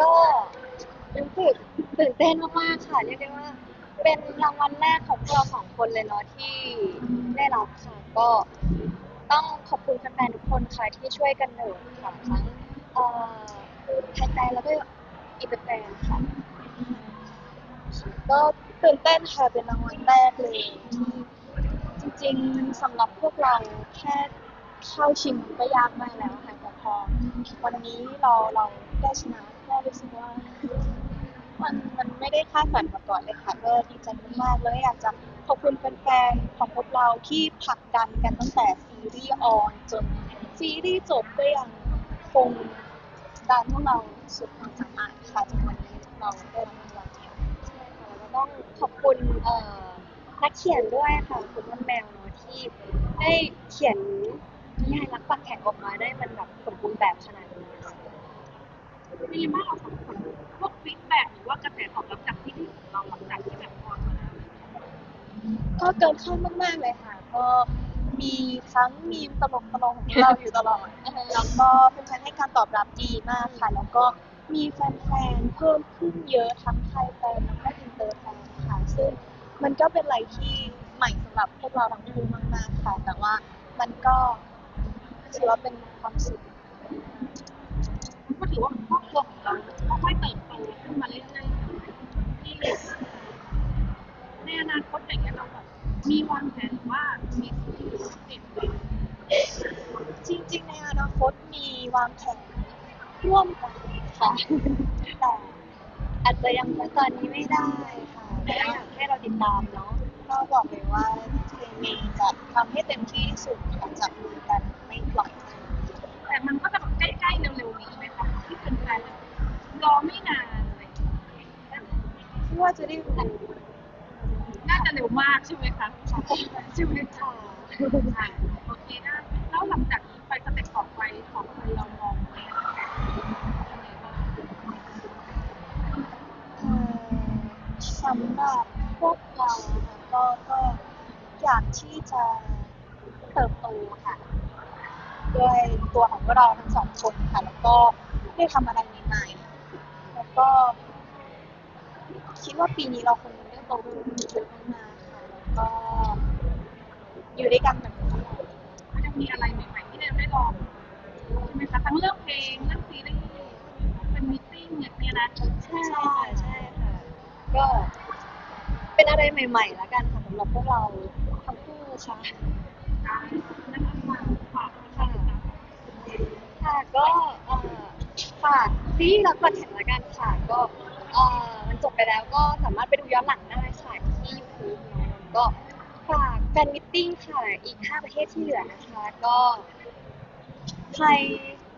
ก็รู้สึกตื่นเต้นมากๆค่ะเรียกได้ว่า เป็นรางวัลแรกของพวกเราสองคนเลยเนาะที่ได้รับค่ะก็ต้องขอบคุณแฟนๆทุกคนค่ะที่ช่วยกันโหวตค่ะทั้งเอ่อไทยแฟนแล้วก็อินเตอร์แฟนค่ะ ก็ตื่นเต้นค่ะเป็นรางวัลแรกเลยที่จริงๆสำหรับพวกเราแค่เข้าชิงก็ยากมากแล้วค่ะ พอวันนี้เราเราได้ชนะก็รู้สึกว่า มันมันไม่ได้คาดฝันมาก่อนเลยค่ะก็ดีใจมากๆเลยอยากจะขอบคุณแฟนๆของพวกเราที่ผลักดันกันตั้งแต่ซีรีส์ออนจนซีรีส์จบก็ยังคงดันพวกเราสุดความสามารถค่ะจนวันนี้เราได้รับรางวัลใช่ค่ะแล้วก็ต้องขอบคุณเอ่อนักเขียนด้วยค่ะคุณวันแมวเนาะที่ได้เขียนนิยายรักปักแข็งออกมาได้มันแบบ รณ์แบบขนาดนี้เป็นยังไงบ้างเราสองคนพวกฟีดแบ็กหรือว่ากระแสตอบรับจากที่นี่ของเราหลังจากที่แบบออนมาแล้วก็เกินคาดมากๆเลยค่ะ ก็มีทั้งมีมตลกตลกของเราอยู่ตลอดแล้วก็เป็นแฟนให้การตอบรับดีมากค่ะ แล้วก็มีแฟนๆเพิ่มขึ้นเยอะทั้งไทยแฟนแล้วก็อินเตอร์แฟนค่ะ ซึ่งมันก็เป็นอะไรที่ใหม่สำหรับพวกเราทั้งคู่มากๆค่ะ แต่ว่ามันก็ถือว่าเป็นความสุข ถือว่าครอบครัวของเราค่อยๆเติบโตขึ้นมาเรื่อยๆที่ในอนาคตอย่างเงี้ยเราแบบมีวางแผนว่ามีสิ่งที่เด็ดเลยจริงๆในอนาคตมีวางแผนร่วมกันค่ะแต่อาจจะยังตอนนี้ไม่ได้ค่ะแต่อยากให้เราติดตามเนาะก็บอกเลยว่าเคมีจะทำให้เต็มที่ที่สุด ที่ว่าจะได้รู้น่าจะเร็วมากใช่ไหมคะใช่ไหมคะค่ะโอเคนะแล้วหลังจากนี้ไปสเต็ปต่อไปของคนเรามองไปยังไงบ้างเอ่อสำหรับพวกเราค่ะก็ก็อยากที่จะเติบโตค่ะด้วยตัวของพวกเราทั้งสองคนค่ะ แล้วก็ได้ทำอะไรใหม่ๆแล้วก็ คิดว่าปีนี้เราคงได้โตขึ้นเยอะมากๆค่ะแล้วก็ อยู่ด้วยกันแบบนี้ก็จะมีอะไรใหม่ๆที่เราได้ลองใช่ไหมคะทั้งเรื่องเพลงเรื่องซีรีส์เป็นมิทติ้งเนี่ยนะใช่ค่ะใช่ค่ะ ก็เป็นอะไรใหม่ๆแล้วกันค่ะสำหรับพวกเราทั้งคู่ค่ะการนั่นก็ฝากฝากค่ะค่ะก็เอ่อฝากซีรีส์รักบันแข่งละกันค่ะก็เอ่อ จบไปแล้วก็สามารถไปดูย้อนหลังได้ค่ะที่ YouTube เนอะก็ฝากแฟนมิทติ้งค่ะ อีก 5 ประเทศที่เหลือนะคะ ก็ใคร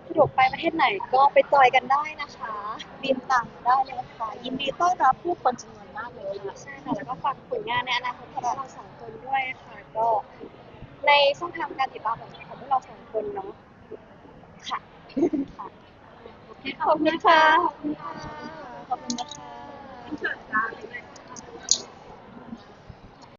สะดวกไปประเทศไหนก็ไปจอยกันได้นะคะบินต่างได้เลยค่ะ ยินดีต้อนรับผู้คนจำนวนมากเลยค่ะใช่ค่ะ แล้วก็ฝากผลงานในอนาคตของพวกเราสองคนด้วยค่ะ ก็ในช่องทางการติดตามของของพวกเราสองคนเนาะค่ะค่ะโอเคขอบคุณค่ะ ขอบคุณค่ะ ขอบคุณนะคะ I'm sorry.